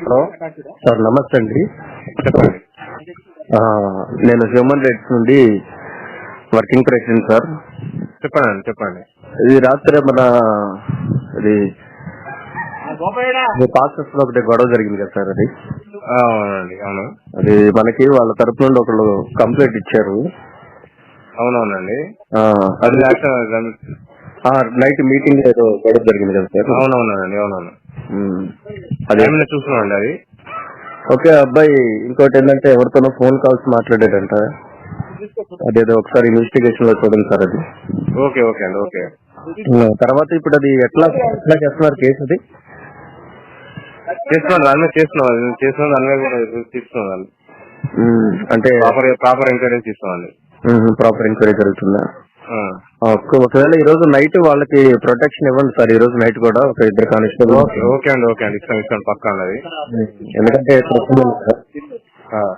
Hello. Sir నమస్తే అండి. చెప్పండి. నేను హ్యూమన్ రైట్స్ నుండి వర్కింగ్ ప్రెసిడెంట్ సార్. చెప్పండి చెప్పండి. ఇది రాత్రి మన ఇది పాస్టర్స్లో ఒకటి గొడవ జరిగింది కదా సార్ అది? అవునండి అవును. అది మనకి వాళ్ళ తరపు నుండి ఒకళ్ళు కంప్లైంట్ ఇచ్చారు. అవునవునండి. అది నైట్ మీటింగ్ ఏదో గొడవ జరిగింది కదా సార్? అవునవునండి అవునవును. ఉమ్. అదే? ఓకే అబ్బాయి ఇంకోటి ఏంటంటే ఎవరితోనో ఫోన్ కాల్స్ మాట్లాడాడంట. అదేదో ఒకసారి ఇన్వెస్టిగేషన్లో చూడండి సార్ అది. ఓకే ఓకే అండి ఓకే. తర్వాత ఇప్పుడు అది ఎట్లా ఎట్లా చేస్తున్నారు కేసు అది? చేస్తున్నాం దాని మీద చేస్తున్నాం దాని మీద కూడా అంటే ప్రాపర్ ప్రాపర్ ఎంక్వైరీ తీసుకోవాలి ప్రాపర్ ఎంక్వైరీ జరుగుతుందా? ఒకవేళ ఈ రోజు నైట్ వాళ్ళకి ప్రొటెక్షన్ ఇవ్వండి సార్ ఈ రోజు నైట్ కూడా ఒక ఇద్దరు కానిస్టేబుల్ ఓకే అండి ఓకే అండి. ఇస్తాం ఇస్తాం పక్కా అది ఎందుకంటే సార్.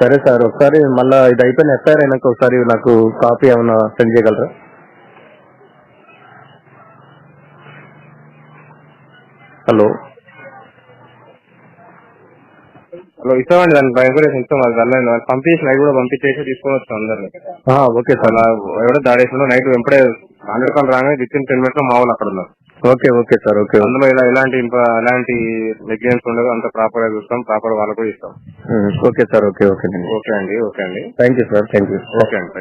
సరే సార్ ఒకసారి మళ్ళా ఇది అయిపోయిన ఎఫ్ఐఆర్ అయినాక ఒకసారి నాకు కాపీ ఏమైనా సెండ్ చేయగలరా? హలో. హలో ఇస్తామండి దాని ఎంక్వైరీ ఇస్తాం అది దాని మీద పంపించేసి నైట్ కూడా పంపించేసి తీసుకొని వస్తాం అందరిని. Okay sir. ఎవడో దాడేసిన నైట్ వెంపడే హండ్రెడ్ కాల్ రాగానే విత్ ఇన్ టెన్ మినిట్స్లో మా వాళ్ళు అక్కడ ఉన్నారు. Okay okay sir okay. అందులో ఇలా ఎలాంటి ఎలాంటి నెగ్లిజెన్స్ ఉండదు అంత ప్రాపర్గా చూస్తాం ప్రాపర్ వాళ్ళకు కూడా ఇస్తాం. Okay sir okay okay. Okay అండి ఓకే అండి. Thank you sir thank you okay అండి